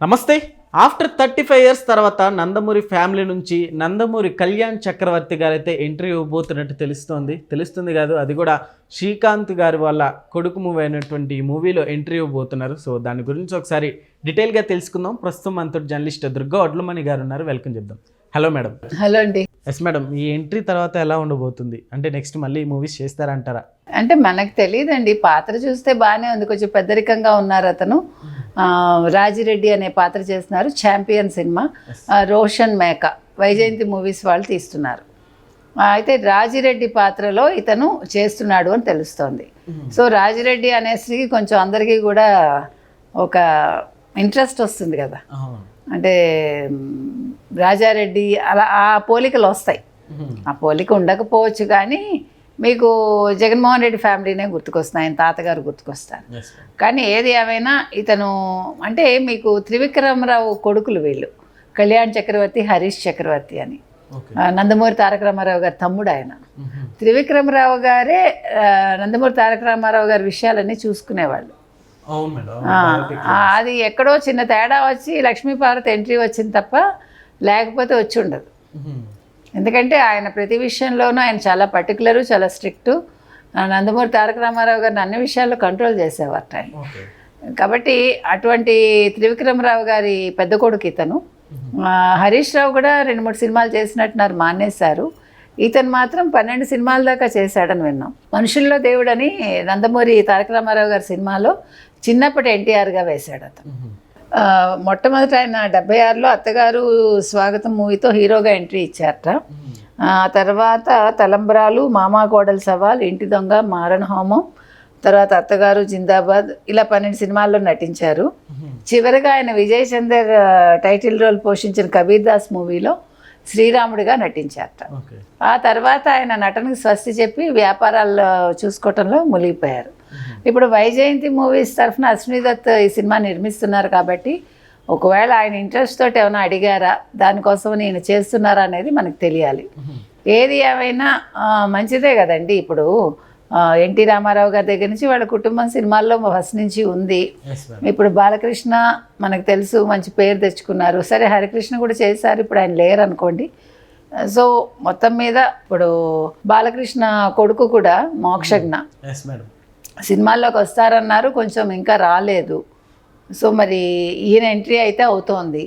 నమస్తే. After thirty five years తర్వాత Nandamuri family నుంచి నందమూరి కళ్యాణ్ చక్రవర్తి గారు అయితే ఎంట్రీ ఇవ్వబోతున్నట్టు తెలుస్తోంది. తెలుస్తుంది కాదు అది కూడా శ్రీకాంత్ గారి వాళ్ళ కొడుకు మూవీ అయినటువంటి ఈ మూవీలో ఎంట్రీ ఇవ్వబోతున్నారు. సో దాని గురించి ఒకసారి డీటెయిల్గా తెలుసుకుందాం. ప్రస్తుతం మనతో జర్నలిస్ట్ దుర్గా ఒడ్లమణి గారు ఉన్నారు. వెల్కమ్ చెప్దాం. హలో మేడం హలో అండి. ఎస్ మేడం ఈ ఎంట్రీ తర్వాత ఎలా ఉండబోతుంది? అంటే నెక్స్ట్ మళ్ళీ మూవీస్ చేస్తారంటారా? అంటే మనకు తెలియదండి పాత్ర చూస్తే బాగానే ఉంది. కొంచెం పెద్దరికంగా ఉన్నారు అతను. రాజిరెడ్డి అనే పాత్ర చేస్తున్నారు. Champion cinema. రోషన్ మేక. వైజయంతి మూవీస్ వాళ్ళు తీస్తున్నారు. అయితే రాజిరెడ్డి పాత్రలో ఇతను చేస్తున్నాడు అని తెలుస్తోంది. సో రాజిరెడ్డి అనేసరికి కొంచెం అందరికీ కూడా ఒక ఇంట్రెస్ట్ వస్తుంది కదా. అంటే రాజారెడ్డి అలా ఆ పోలికలు వస్తాయి. ఆ పోలిక ఉండకపోవచ్చు కానీ మీకు జగన్మోహన్ రెడ్డి ఫ్యామిలీనే గుర్తుకొస్తున్నాయి ఆయన తాతగారు గుర్తుకొస్తారు. కానీ ఏది ఏమైనా ఇతను అంటే మీకు త్రివిక్రమరావు కొడుకులు వీళ్ళు. కళ్యాణ్ చక్రవర్తి హరీష్ చక్రవర్తి అని. నందమూరి తారక రామారావు గారి తమ్ముడు ఆయన. త్రివిక్రమరావు గారే నందమూరి తారక రామారావు గారి విషయాలన్నీ చూసుకునేవాళ్ళు. అది ఎక్కడో చిన్న తేడా వచ్చి లక్ష్మీపార్వతి ఎంట్రీ వచ్చింది తప్ప లేకపోతే వచ్చి ఉండదు. ఎందుకంటే ఆయన ప్రతి విషయంలోనూ ఆయన చాలా పర్టికులరు చాలా స్ట్రిక్టు. నందమూరి తారక రామారావు గారిని అన్ని విషయాల్లో కంట్రోల్ చేసేవారట ఆయన. కాబట్టి అటువంటి త్రివిక్రమరావు గారి పెద్ద కొడుకు ఇతను. హరీష్ రావు కూడా రెండు మూడు సినిమాలు చేసినట్టున్నారు మానేశారు. ఇతను మాత్రం పన్నెండు సినిమాల దాకా చేశాడని విన్నాం. మనుషుల్లో దేవుడని నందమూరి తారక రామారావు గారి సినిమాలో చిన్నప్పటి ఎన్టీఆర్గా వేశాడు అతను. మొట్టమొదట ఆయన డెబ్బై ఆరులో అత్తగారు స్వాగతం మూవీతో హీరోగా ఎంట్రీ ఇచ్చారట. ఆ తర్వాత తలంబ్రాలు మామా కోడల సవాల్ ఇంటి దొంగ మారణ హోమం తర్వాత అత్తగారు జిందాబాద్ ఇలా పన్నెండు సినిమాల్లో నటించారు. చివరిగా ఆయన విజయ్ చందర్ టైటిల్ రోల్ పోషించిన కబీర్ దాస్ మూవీలో శ్రీరాముడిగా నటించారట. ఆ తర్వాత ఆయన నటనకు స్వస్తి చెప్పి వ్యాపారాల్లో చూసుకోవటంలో మునిగిపోయారు. ఇప్పుడు వైజయంతి మూవీస్ తరఫున అశ్విని దత్ ఈ సినిమా నిర్మిస్తున్నారు కాబట్టి ఒకవేళ ఆయన ఇంట్రెస్ట్ తోటి ఏమైనా అడిగారా దానికోసం నేను చేస్తున్నారా అనేది మనకు తెలియాలి. ఏది ఏమైనా మంచిదే కదండి. ఇప్పుడు ఎన్టీ రామారావు గారి దగ్గర నుంచి వాళ్ళ కుటుంబం సినిమాల్లో ఫస్ట్ నుంచి ఉంది. ఇప్పుడు బాలకృష్ణ మనకు తెలుసు మంచి పేరు తెచ్చుకున్నారు. సరే హరికృష్ణ కూడా చేశారు ఇప్పుడు ఆయన లేరు అనుకోండి. సో మొత్తం మీద ఇప్పుడు బాలకృష్ణ కొడుకు కూడా మోక్షజ్ఞ. సినిమాల్లోకి వస్తారన్నారు కొంచెం ఇంకా రాలేదు. సో మరి ఈయన ఎంట్రీ అయితే అవుతోంది.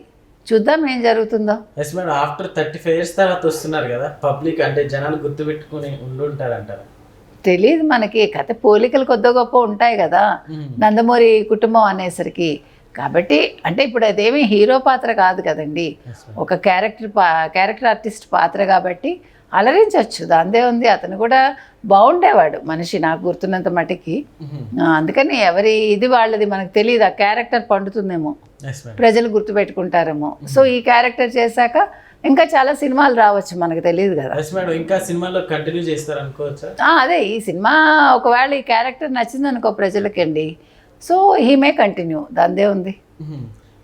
చూద్దాం ఏం జరుగుతుందో. Yes madam after thirty five years తర్వాత వస్తున్నారు కదా పబ్లిక్ అంటే జనాలు గుర్తుపెట్టుకుని ఉండుంటారంటారు తెలియదు మనకి కథ పోలికలు కొద్ది గొప్ప ఉంటాయి కదా నందమూరి కుటుంబం అనేసరికి. కాబట్టి అంటే ఇప్పుడు అదేమీ హీరో పాత్ర కాదు కదండి. ఒక క్యారెక్టర్ పా క్యారెక్టర్ ఆర్టిస్ట్ పాత్ర కాబట్టి అలరించవచ్చు. దాందే ఉంది. అతను కూడా బాగుండేవాడు మనిషి నాకు గుర్తున్నంత మటుకి. అందుకని ఎవరి ఇది వాళ్ళది మనకు తెలియదు ఆ క్యారెక్టర్ పండుతుందేమో. ప్రజలు గుర్తుపెట్టుకుంటారేమో. సో ఈ క్యారెక్టర్ చేశాక ఇంకా చాలా సినిమాలు రావచ్చు మనకు తెలియదు కదా. ఇంకా సినిమాలో కంటిన్యూ చేస్తారు అనుకోవచ్చా? ఆ, అదే ఈ సినిమా ఒకవేళ ఈ క్యారెక్టర్ నచ్చింది అనుకో ప్రజలకండి. సో హీ మే కంటిన్యూ దాందే ఉంది.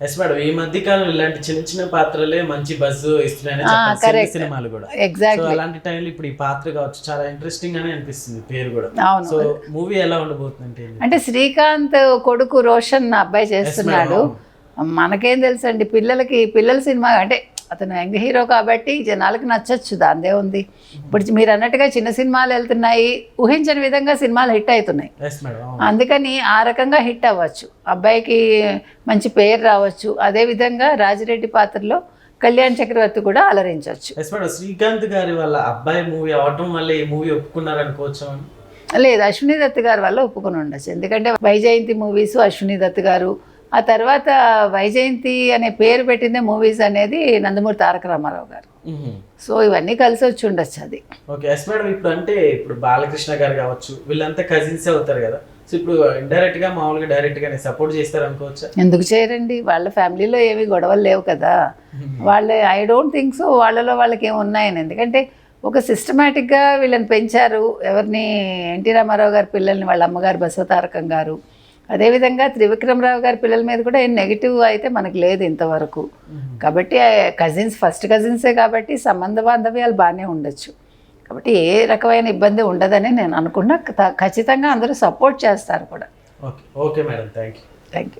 ఎస్ మేడం ఈ మధ్య కాలం ఇలాంటి చిన్న చిన్న పాత్రలే మంచి బజ్ ఇస్తున్నాయని. సినిమాలు కూడా. సో ఎగ్జాక్ట్లీ అలాంటి టైంలో ఇప్పుడు ఈ పాత్ర కావచ్చు చాలా ఇంట్రెస్టింగ్ గానే అనిపిస్తుంది పేరు కూడా. సో మూవీ ఎలా ఉండబోతుంది? అంటే శ్రీకాంత్ కొడుకు రోషన్ అబ్బాయి చేస్తున్నాడు. మనకేం తెలుసండి పిల్లలకి పిల్లల సినిమా అంటే అతను యంగ్ హీరో కాబట్టి జనాలకి నచ్చచ్చు దాందే ఉంది. ఇప్పుడు మీరు అన్నట్టుగా చిన్న సినిమాలు వెళ్తున్నాయి ఊహించని విధంగా సినిమాలు హిట్ అవుతున్నాయి. అందుకని ఆ రకంగా హిట్ అవ్వచ్చు. అబ్బాయికి మంచి పేరు రావచ్చు. అదేవిధంగా రాజిరెడ్డి పాత్రలో కళ్యాణ్ చక్రవర్తి కూడా అలరించవచ్చు ఎస్ మేడం శ్రీకాంత్ గారి వాళ్ళ అబ్బాయి మూవీ అవటం వల్ల ఈ మూవీ ఒప్పుకున్నారు అనుకోవచ్చు లేదు అశ్విని దత్ గారి వల్ల ఒప్పుకొని ఉండొచ్చు. ఎందుకంటే వైజయంతి మూవీస్ అశ్విని దత్ గారు ఆ తర్వాత వైజయంతి అనే పేరు పెట్టిందే మూవీస్ అనేది నందమూరి తారక రామారావు గారు. సో ఇవన్నీ కలిసి వచ్చి ఉండొచ్చు అది. ఓకే ఎస్ మేడం ఇప్పుడు అంటే ఇప్పుడు బాలకృష్ణ గారు కావచ్చు వీళ్ళంతా కజిన్స్ అవుతారు కదా. సో ఇప్పుడు ఇండైరెక్ట్గా మామూలుగా డైరెక్ట్ గానే సపోర్ట్ చేస్తారు అనుకోవచ్చా? ఎందుకు చేయరండి? వాళ్ళ ఫ్యామిలీలో ఏమి గొడవలు లేవు కదా. వాళ్ళ ఐ డోంట్ థింక్ సో వాళ్ళలో వాళ్ళకి ఏమి ఉన్నాయని. ఎందుకంటే ఒక సిస్టమేటిక్గా వీళ్ళని పెంచారు ఎవరిని? ఎన్టీ రామారావు గారి పిల్లల్ని వాళ్ళ అమ్మగారు బసవతారకం గారు. అదేవిధంగా త్రివిక్రమరావు గారి పిల్లల మీద కూడా ఏం నెగిటివ్ అయితే మనకు లేదు ఇంతవరకు. కాబట్టి కజిన్స్ ఫస్ట్ కజిన్సే కాబట్టి సంబంధ బాంధవ్యాలు బాగానే ఉండొచ్చు. కాబట్టి ఏ రకమైన ఇబ్బంది ఉండదని నేను అనుకున్నా. ఖచ్చితంగా అందరూ సపోర్ట్ చేస్తారు కూడా. Okay okay madam thank you thank you